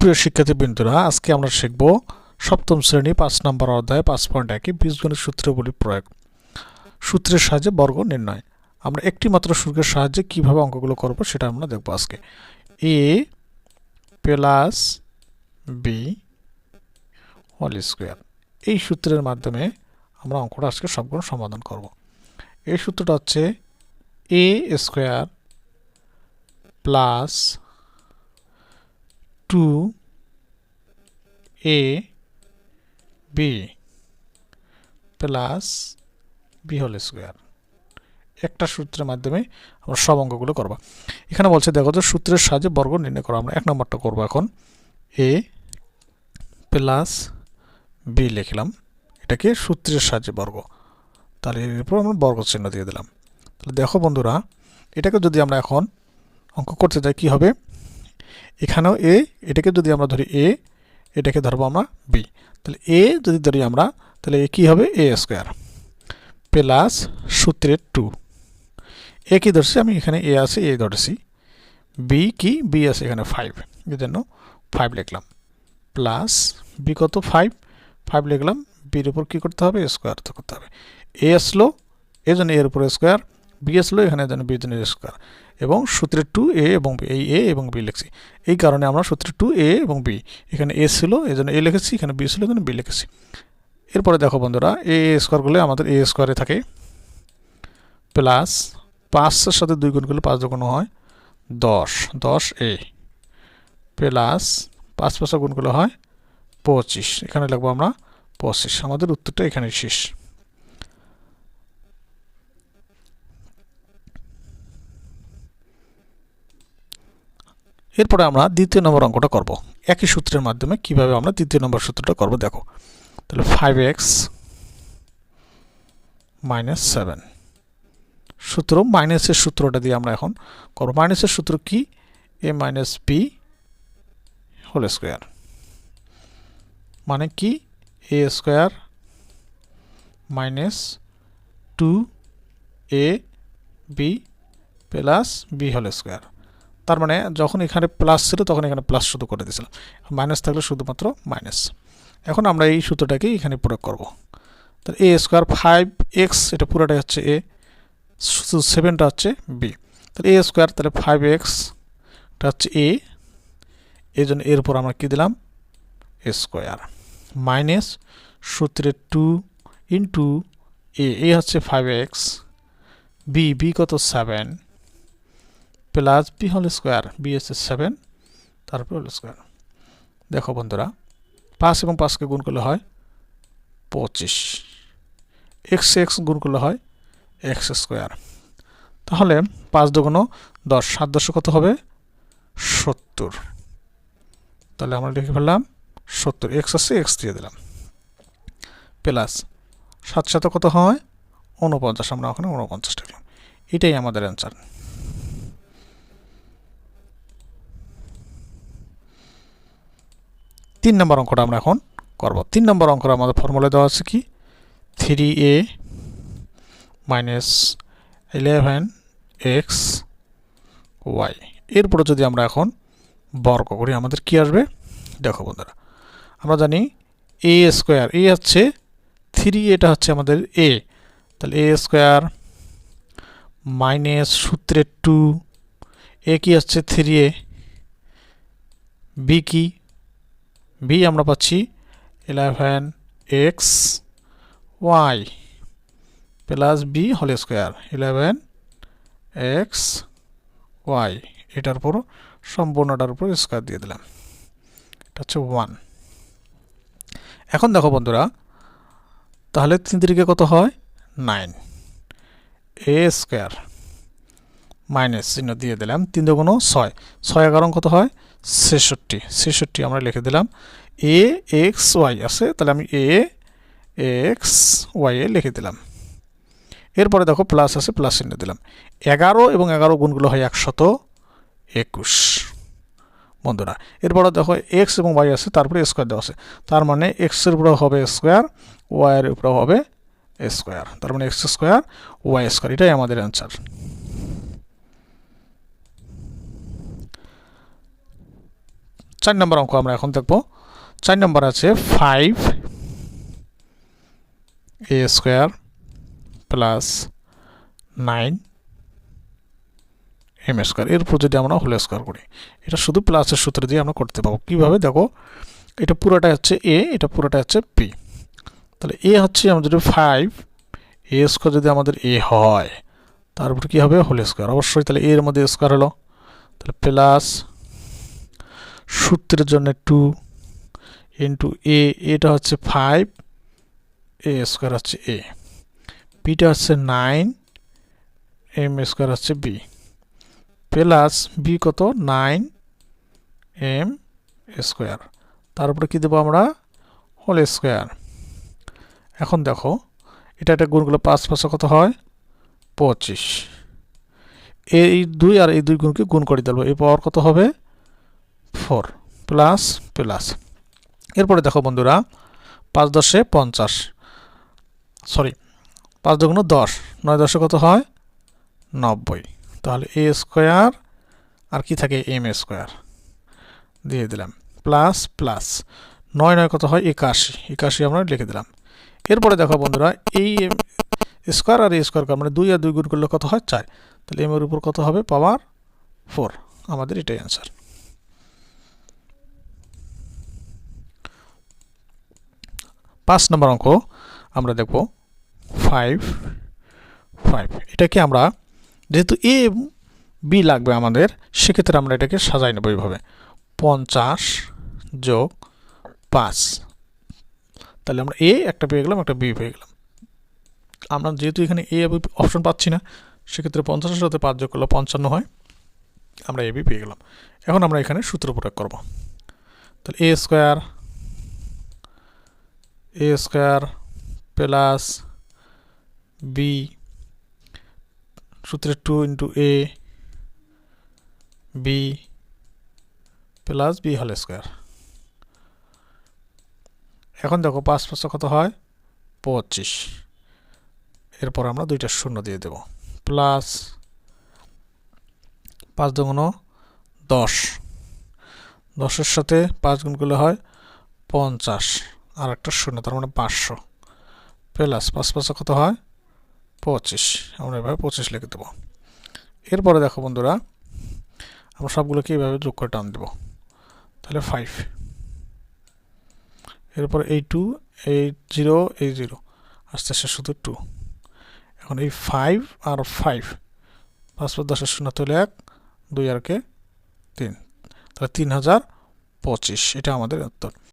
প্রিয় শিক্ষার্থী বিন্দুরা আজকে আমরা শিখব সপ্তম শ্রেণি পাঁচ নম্বর অধ্যায়, পাঁচ পয়েন্ট একে বীজগণিত সূত্রগুলি প্রয়োগ। সূত্রের সাহায্যে বর্গ নির্ণয়। আমরা একটি মাত্র সূত্রের সাহায্যে কীভাবে অঙ্কগুলো করব সেটা আমরা দেখব আজকে। A plus B whole square. এই সূত্রের মাধ্যমে আমরা অঙ্কটা আজকে সবগুলো সমাধান করব। এই সূত্রটা হচ্ছে A square plus two A B plus B whole square. একটা সূত্রের মাধ্যমে আমরা সব অঙ্কগুলো করব। এখানে বলছে, দেখো যে সূত্রের সাহায্যে বর্গ নির্ণয় করো, আমরা এক নম্বরটা করব এখন। এ প্লাস বি লিখলাম, এটাকে সূত্রের সাহায্যে বর্গ। তাহলে এর উপর আমরা বর্গ চিহ্ন দিয়ে দিলাম। তাহলে দেখো বন্ধুরা, এটাকে যদি আমরা এখন অঙ্ক করতে যাই, কী হবে? এখানেও এ এটাকে যদি আমরা ধরি এ এটাকে ধরবো আমরা বি তাহলে এ যদি ধরি আমরা, তাহলে এ কী হবে? এ স্কোয়ার প্লাস সূত্রের টু এ কী ধরছি? আমি এখানে এ আছে এ ধরেছি। বি কি? বি আছে এখানে ফাইভ এই জন্য ফাইভ লিখলাম। প্লাস বি কত? ফাইভ ফাইভ লিখলাম। বির উপর কী করতে হবে? স্কোয়ার তো করতে হবে। এ আসলো, এই জন্য এর উপর স্কোয়ার বি আসলো এখানে যেন বি জন্য স্কোয়ার এবং সূত্রের টু এ এবং বি এই এ এবং বি লিখছি। এই কারণে আমরা সূত্রের টু এ এবং বি এখানে এ ছিল, এই জন্য এ লিখেছি, এখানে বি ছিল, এখানে বি লিখেছি। এরপরে দেখো বন্ধুরা এ স্কোয়ারগুলো আমাদের এ স্কোয়ারে থাকে প্লাস পাঁচের সাথে দুই গুণ করলে পাঁচ দুগুণ হয় দশ। দশ এ প্লাস পাঁচ পাঁচা গুণ করলে হয় পঁচিশ। এখানে লিখব আমরা পঁচিশ। আমাদের উত্তরটা এখানে শেষ। এরপরে আমরা দ্বিতীয় নম্বর অঙ্কটা করব। একই সূত্রের মাধ্যমে কীভাবে আমরা দ্বিতীয় নম্বর সূত্রটা করব, দেখো। তাহলে ফাইভ এক্স মাইনাস সেভেন সূত্র মাইনাসের সূত্রটা দিয়ে আমরা এখন করব। মাইনাসের সূত্র কি? A minus B whole square মানে কি? A square minus two A B plus B whole square তার মানে যখন এখানে প্লাস ছিল তখন এখানে প্লাস শুধু করে দিয়েছিলাম। মাইনাস থাকলে শুধুমাত্র মাইনাস এখন আমরা এই সূত্রটাকে এখানে প্রয়োগ করব। তাহলে এ স্কোয়ার ফাইভ এক্স এটা পুরোটাই হচ্ছে এ শুধু সেভেনটা হচ্ছে বি তাহলে এ স্কোয়ার তাহলে ফাইভ এক্সটা হচ্ছে এ এই জন্য এর উপর আমরা কী দিলাম? এ স্কোয়ার মাইনাস সূত্রের টু ইন্টু এ এ হচ্ছে ফাইভ এক্স বি বি কত seven plus B whole square B হচ্ছে সেভেন তারপর হোল স্কোয়ার দেখো বন্ধুরা, পাঁচ এবং পাঁচকে গুণ করলে হয় পঁচিশ। এক্স এক্স গুণ করলে হয় এক্স স্কোয়ার তাহলে পাঁচ দুগুণ দশ, সাত দশ কত হবে? সত্তর। তাহলে আমরা লিখে ফেললাম সত্তর। এক্স আছে এক্স দিয়ে দিলাম। প্লাস সাত সাথে কত হয়? উনপঞ্চাশ আমরা ওখানে উনপঞ্চাশ লিখলাম। এটাই আমাদের অ্যান্সার তিন নম্বর অঙ্কটা আমরা এখন করব। তিন নম্বর অঙ্কটা আমাদের ফর্মুলা দেওয়া আছে কি? Three A minus eleven X Y এরপরে যদি আমরা এখন বর্গ করি, আমাদের কি আসবে? দেখো বন্ধুরা, আমরা জানি এ স্কোয়ার এ হচ্ছে থ্রি এটা হচ্ছে আমাদের এ তাহলে এ স্কোয়ার মাইনাস সূত্রের টু এ কি হচ্ছে থ্রি এ বি কি? বি আমরা পাচ্ছি eleven X Y plus B whole square eleven X Y এটার উপর, সম্পূর্ণটার উপর স্কোয়ার দিয়ে দিলাম। এটা হচ্ছে ওয়ান এখন দেখো বন্ধুরা, তাহলে তিন তিরিকে কত হয়? নাইন এ স্কোয়ার মাইনাস চিহ্ন দিয়ে দিলাম, তিন দুগুণ ছয়। ছয় এগারো কত হয়। ছেষট্টি ছেষট্টি আমরা লিখে দিলাম। এ, এক্স, ওয়াই আছে, তাহলে আমি এ, এক্স, ওয়াই এ লিখে দিলাম। এরপরে দেখো প্লাস আছে, প্লাস চিহ্ন দিলাম। এগারো এবং এগারো গুণগুলো হয় একশত একুশ। বন্ধুরা, এরপরে দেখো এক্স এবং ওয়াই আছে, তারপরে স্কোয়ার দেওয়া আছে। তার মানে এক্সের উপরে হবে স্কোয়ার ওয়াইয়ের উপরে হবে স্কোয়ার। তার মানে এক্স স্কোয়ার, ওয়াই স্কোয়ার, এটাই আমাদের অ্যান্সার। চার নম্বর অঙ্ক আমরা এখন দেখব। চার নম্বর আছে five A square plus nine M square এর উপর যদি আমরা হোল স্কোয়ার করি, এটা শুধু প্লাসের সূত্র দিয়ে আমরা করতে পারব কীভাবে? দেখো, এটা পুরোটা হচ্ছে এ এটা পুরোটা হচ্ছে পি তাহলে এ হচ্ছে আমাদের ফাইভ এ স্কোয়ার যদি আমাদের এ হয় তারপর কী হবে? হোল স্কোয়ার অবশ্যই তাহলে এর মধ্যে স্কোয়ার হলো। তাহলে প্লাস সূত্রের জন্য টু ইন্টু এ এটা হচ্ছে ফাইভ এ স্কোয়ার হচ্ছে এ বিটা হচ্ছে নাইন এম স্কোয়ার হচ্ছে বি প্লাস বি কত? নাইন এম স্কোয়ার তারপরে কী দেবো আমরা? হোল স্কোয়ার এখন দেখো, এটা একটা গুণগুলো পাঁচ পাঁচে কত হয়? পঁচিশ। এই দুই আর এই দুই গুণকে গুণ করে দেবো এই পাওয়ার কত হবে? Four plus plus. এরপরে দেখো বন্ধুরা, পাঁচ দশে পঞ্চাশ। সরি, পাঁচ দুগুণ দশ, নয় দশে কত হয়? নব্বই। তাহলে এ স্কোয়ার, আর কি থাকে? M square. দিয়ে দিলাম, প্লাস প্লাস। নয় নয় কত হয়? একাশি। একাশি আমরা লিখে দিলাম। এরপরে দেখো বন্ধুরা, এই এম স্কোয়ার আর এই স্কোয়ার মানে দুই আর দুই গুণ করলে কত হয়? চার। তাহলে এম এর উপর কত হবে? Power four. আমাদের এটাই অ্যান্সার পাঁচ নম্বর অঙ্ক আমরা দেখব ফাইভ ফাইভ এটাকে আমরা যেহেতু এ বি লাগবে আমাদের, সেক্ষেত্রে আমরা এটাকে সাজাই নেব এইভাবে। পঞ্চাশ যোগ পাঁচ। তাহলে আমরা এ একটা পেয়ে গেলাম, একটা বি পেয়ে গেলাম। আমরা যেহেতু এখানে এ অপশন পাচ্ছি না, সেক্ষেত্রে পঞ্চাশের সাথে পাঁচ যোগ করলে পঞ্চান্ন হয়। আমরা এ বি পেয়ে গেলাম। এখন আমরা এখানে সূত্র প্রয়োগ করব। তাহলে A square A square plus B সূত্রে two into A B plus B হল স্কোয়ার এখন দেখো পাঁচ পাঁচটা কত হয়? পঁচিশ। এরপর আমরা দুইটা শূন্য দিয়ে দেব। প্লাস পাঁচ দুগুণ দশ। দশের সাথে পাঁচ গুণ করলে হয় পঞ্চাশ। আর একটা শূন্য, তার মানে পাঁচশো। প্লাস পাঁচ পাঁচশো কত হয়? পঁচিশ। আমরা এভাবে পঁচিশ লিখে দেবো। এরপরে দেখো বন্ধুরা, আমরা সবগুলোকে এইভাবে যোগ করে টান দেবো? তাহলে ফাইভ এরপর এই টু এই জিরো এই জিরো আস্তে আস্তে শুধু টু এখন এই ফাইভ আর ফাইভ পাঁচ পাঁচ দশের শূন্য তুলে এক, দুই আর কে তিন। তাহলে তিন হাজার পঁচিশ। এটা আমাদের উত্তর।